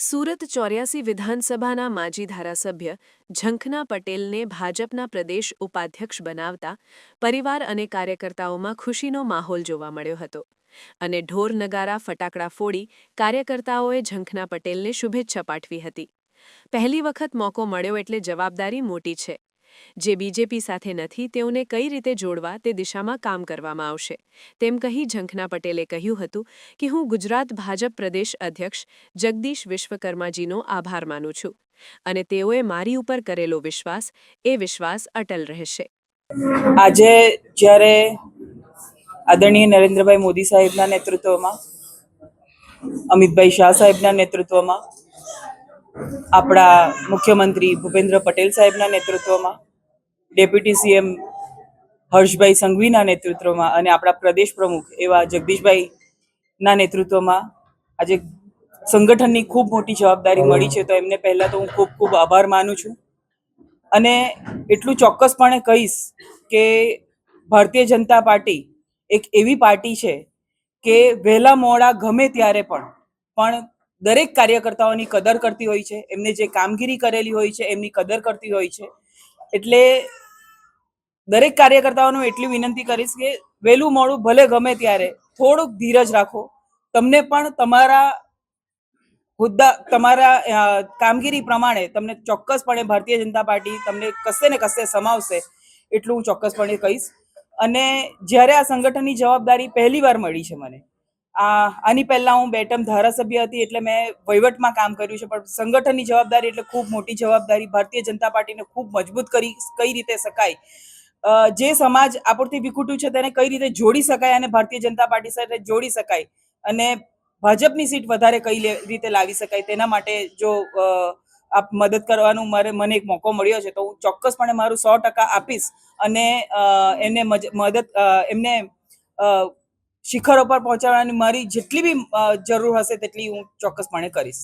સુરત ચોર્યાસી વિધાનસભાના માજી ધારાસભ્ય ઝંખના પટેલને ભાજપના પ્રદેશ ઉપાધ્યક્ષ બનાવતા પરિવાર અને કાર્યકર્તાઓમાં ખુશીનો માહોલ જોવા મળ્યો હતો અને ઢોર નગારા ફટાકડા ફોડી કાર્યકર્તાઓએ ઝંખના પટેલને શુભેચ્છા પાઠવી હતી. પહેલી વખત મોકો મળ્યો એટલે જવાબદારી મોટી છે. જે બીજેપી સાથે નથી, તેઓને કઈ રીતે જોડવા તે દિશામાં કામ કરવામાં આવશે? તેમ કહી ઝંખના પટેલે કહ્યું હતું કે, હું ગુજરાત ભાજપ પ્રદેશ અધ્યક્ષ જગદીશ વિશ્વકર્માજીનો આભાર માનું છું અને તેઓએ મારી ઉપર કરેલો વિશ્વાસ, એ વિશ્વાસ અટલ રહેશે. આજે જ્યારે આદરણીય નરેન્દ્રભાઈ મોદી સાહેબના નેતૃત્વમાં, અમિતભાઈ શાહ સાહેબના નેતૃત્વમાં આપણા મુખ્યમંત્રી ભૂપેન્દ્ર પટેલ સાહેબના નેતૃત્વમાં, ડેપ્યુટી સીએમ હર્ષભાઈ સંઘવીના નેતૃત્વમાં અને આપણા પ્રદેશ પ્રમુખ એવા જગદીશભાઈના નેતૃત્વમાં આજે સંગઠનની ખૂબ મોટી જવાબદારી મળી છે. તો એમને પહેલાં તો હું ખૂબ ખૂબ આભાર માનું છું. અને એટલું ચોક્કસપણે કહીશ કે ભારતીય જનતા પાર્ટી એક એવી પાર્ટી છે કે વહેલા મોડા ગમે ત્યારે પણ પણ દરેક કાર્યકર્તાઓની કદર કરતી હોય છે, એમને જે કામગીરી કરેલી હોય છે, એમની કદર કરતી હોય છે. એટલે દરેક કાર્યકર્તાઓનું એટલી વિનંતી કરીશ કે વહેલું મોડું ભલે ગમે ત્યારે થોડુંક ધીરજ રાખો. તમને પણ તમારા હોદ્દા, તમારા કામગીરી પ્રમાણે તમને ચોક્કસપણે ભારતીય જનતા પાર્ટી તમને કશે ને કશે સમાવશે એટલું હું ચોક્કસપણે કહીશ. અને જ્યારે આ સંગઠનની જવાબદારી પહેલી વાર મળી છે મને આની પહેલા હું બેટમ ધારાસભ્ય હતી એટલે મેં વહીવટમાં કામ કર્યું છે, પણ સંગઠનની જવાબદારી એટલે ખૂબ મોટી જવાબદારી, ભારતીય જનતા પાર્ટીને ખૂબ મજબૂત કરી, કઈ રીતે શકાય? જે સમાજ આપણથી વિખૂટ્યું છે તેને કઈ રીતે જોડી શકાય અને ભારતીય જનતા પાર્ટી સાથે જોડી શકાય? અને ભાજપની સીટ વધારે કઈ રીતે લાવી શકાય? તેના માટે જો આપ મદદ કરવાનું મારે, મને એક મોકો મળ્યો છે, તો હું ચોક્કસપણે મારું સો ટકા આપીશ અને મજ- મદદ એમને શિખરો પર પહોંચાડવાની મારી જેટલી બી જરૂર હશે તેટલી હું ચોક્કસપણે કરીશ.